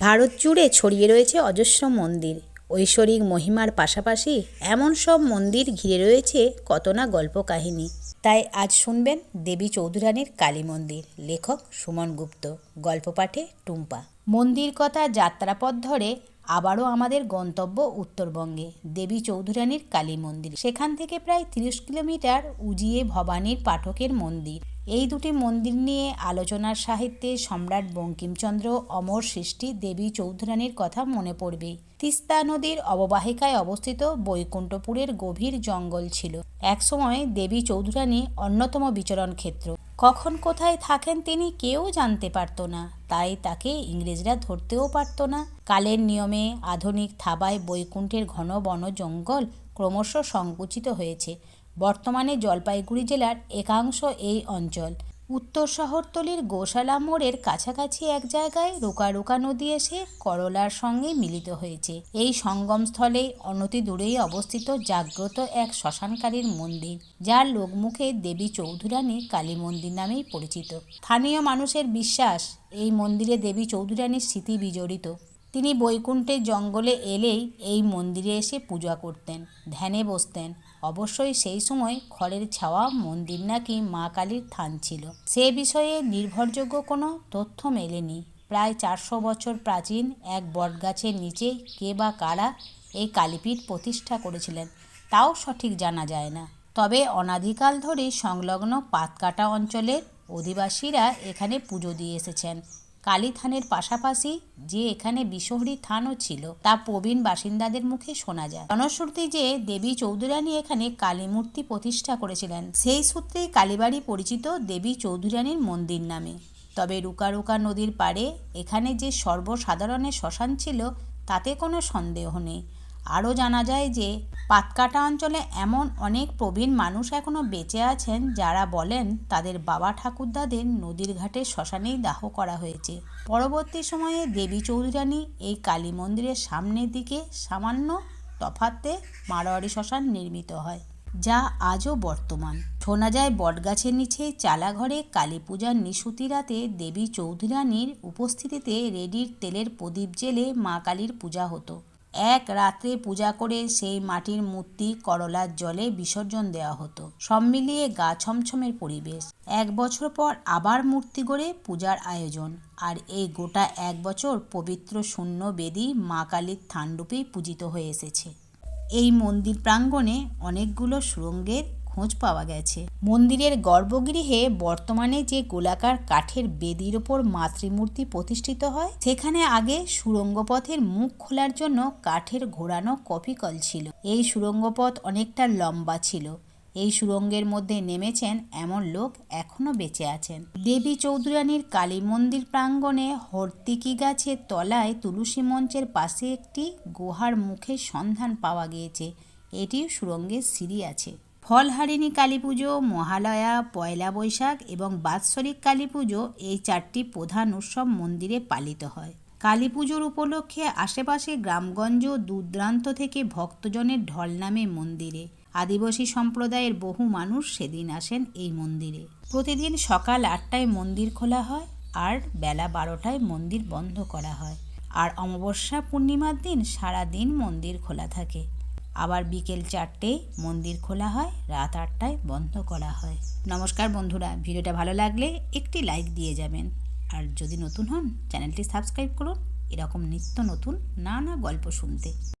ভারত জুড়ে ছড়িয়ে রয়েছে অজস্র মন্দির। ঐশ্বরিক মহিমার পাশাপাশি এমন সব মন্দির ঘিরে রয়েছে কত না গল্প কাহিনী। তাই আজ শুনবেন দেবী চৌধুরানীর কালী মন্দির। লেখক সুমন গুপ্ত। গল্প পাঠে টুম্পা। মন্দির কথা যাত্রাপথ ধরে আবারও আমাদের গন্তব্য উত্তরবঙ্গে। দেবী চৌধুরানীর কালী মন্দির। সেখান থেকে প্রায় তিরিশ কিলোমিটার উজিয়ে ভবানীর পাঠকের মন্দির। এই দুটি মন্দির নিয়ে আলোচনার সাহিত্যে সম্রাট বঙ্কিমচন্দ্র অমর সৃষ্টি দেবী চৌধুরানীর কথা মনে পড়বে। তিস্তা নদীর অববাহিকায় অবস্থিত বৈকুণ্ঠপুরের গভীর জঙ্গল ছিল। একসময় দেবী চৌধুরানী অন্যতম বিচরণ ক্ষেত্র। কখন কোথায় থাকেন তিনি কেউ জানতে পারত না, তাই তাকে ইংরেজরা ধরতেও পারত না। কালের নিয়মে আধুনিক থাবায় বৈকুণ্ঠের ঘন বন জঙ্গল ক্রমশ সংকুচিত হয়েছে। বর্তমানে জলপাইগুড়ি জেলার একাংশ এই অঞ্চল। উত্তর শহরতলির গোশালা মোড়ের কাছাকাছি এক জায়গায় রোকা রোকা নদী এসে করলার সঙ্গে মিলিত হয়েছে। এই সঙ্গমস্থলে অনতি দূরেই অবস্থিত জাগ্রত এক শ্মশানকারীর মন্দির, যার লোকমুখে দেবী চৌধুরানী কালী মন্দির নামেই পরিচিত। স্থানীয় মানুষের বিশ্বাস, এই মন্দিরে দেবী চৌধুরানীর স্মৃতি বিজড়িত। তিনি বৈকুণ্ঠের জঙ্গলে এলেই এই মন্দিরে এসে পূজা করতেন, ধ্যানে বসতেন। অবশ্যই সেই সময় খড়ের ছাওয়া, মন্দির নাকি মা কালীর থান ছিল। সে বিষয়ে নির্ভরযোগ্য কোনো তথ্য মেলেনি। প্রায় চারশো বছর প্রাচীন এক বটগাছের নিচে কে বা কারা এই কালীপীঠ প্রতিষ্ঠা করেছিলেন, তাও সঠিক জানা যায় না। তবে অনাদিকাল ধরে সংলগ্ন পাতকাটা অঞ্চলের অধিবাসীরা এখানে পুজো দিয়ে এসেছেন। কালী থানের পাশাপাশি যে এখানে বিশহরী থানও ছিল, তা প্রবীণ বাসিন্দাদের মুখে শোনা যায়। জনশ্রুতি যে দেবী চৌধুরানী এখানে কালী মূর্তি প্রতিষ্ঠা করেছিলেন, সেই সূত্রেই কালীবাড়ি পরিচিত দেবী চৌধুরানীর মন্দির নামে। তবে রুকা রুকা নদীর পাড়ে এখানে যে সর্বসাধারণের শ্মশান ছিল, তাতে কোনো সন্দেহ নেই। আরও জানা যায় যে, পাতকাটা অঞ্চলে এমন অনেক প্রবীণ মানুষ এখনও বেঁচে আছেন যারা বলেন তাদের বাবা ঠাকুরদাদের নদীর ঘাটে শ্মশানেই দাহ করা হয়েছে। পরবর্তী সময়ে দেবী চৌধুরানী এই কালী মন্দিরের সামনের দিকে সামান্য তফাতে মারোয়ারি শ্মশান নির্মিত হয়, যা আজও বর্তমান। শোনা যায়, বটগাছের নিচে চালাঘরে কালী পূজার নিশুতি রাতে দেবী চৌধুরানীর উপস্থিতিতে রেডির তেলের প্রদীপ জেলে মা কালীর পূজা হতো। এক রাত্রে পূজা করে সেই মাটির মূর্তি করলার জলে বিসর্জন দেওয়া হতো। সব মিলিয়ে গা ছমছমের পরিবেশ। এক বছর পর আবার মূর্তি গড়ে পূজার আয়োজন। আর এই গোটা এক বছর পবিত্র শূন্য বেদী মা কালীর থানরূপেই পূজিত হয়ে এসেছে। এই মন্দির প্রাঙ্গণে অনেকগুলো সুরঙ্গের খোঁজ পাওয়া গেছে। মন্দিরের গর্ভগৃহে বর্তমানে যে গোলাকার কাঠের বেদির ওপর মাতৃমূর্তি প্রতিষ্ঠিত হয়, সেখানে আগে সুরঙ্গপথের মুখ খোলার জন্য কাঠের ঘোরানো কপিকল ছিল। এই সুরঙ্গপথ অনেকটা লম্বা ছিল। এই সুরঙ্গের মধ্যে নেমেছেন এমন লোক এখনও বেঁচে আছেন। দেবী চৌধুরানীর কালী মন্দির প্রাঙ্গণে হর্তিকি গাছের তলায় তুলসী মঞ্চের পাশে একটি গুহার মুখের সন্ধান পাওয়া গিয়েছে। এটিও সুরঙ্গের সিঁড়ি আছে। ফলহারিণী কালী পুজো, মহালয়া, পয়লা বৈশাখ এবং বাৎসরিক কালী পুজো এই চারটি প্রধান উৎসব মন্দিরে পালিত হয়। কালী পুজোর উপলক্ষে আশেপাশে গ্রামগঞ্জ দূরদূরান্ত থেকে ভক্তজনের ঢল নামে মন্দিরে। আদিবাসী সম্প্রদায়ের বহু মানুষ সেদিন আসেন এই মন্দিরে। প্রতিদিন সকাল আটটায় মন্দির খোলা হয় আর বেলা বারোটায় মন্দির বন্ধ করা হয়। আর অমাবস্যা পূর্ণিমার দিন সারা দিন মন্দির খোলা থাকে। আবার বিকেল চারটে মন্দির খোলা হয়, রাত আটটায় বন্ধ করা হয়। নমস্কার বন্ধুরা, ভিডিওটা ভালো লাগলে একটি লাইক দিয়ে যাবেন। আর যদি নতুন হন, চ্যানেলটি সাবস্ক্রাইব করুন, এরকম নিত্য নতুন নানা গল্প শুনতে।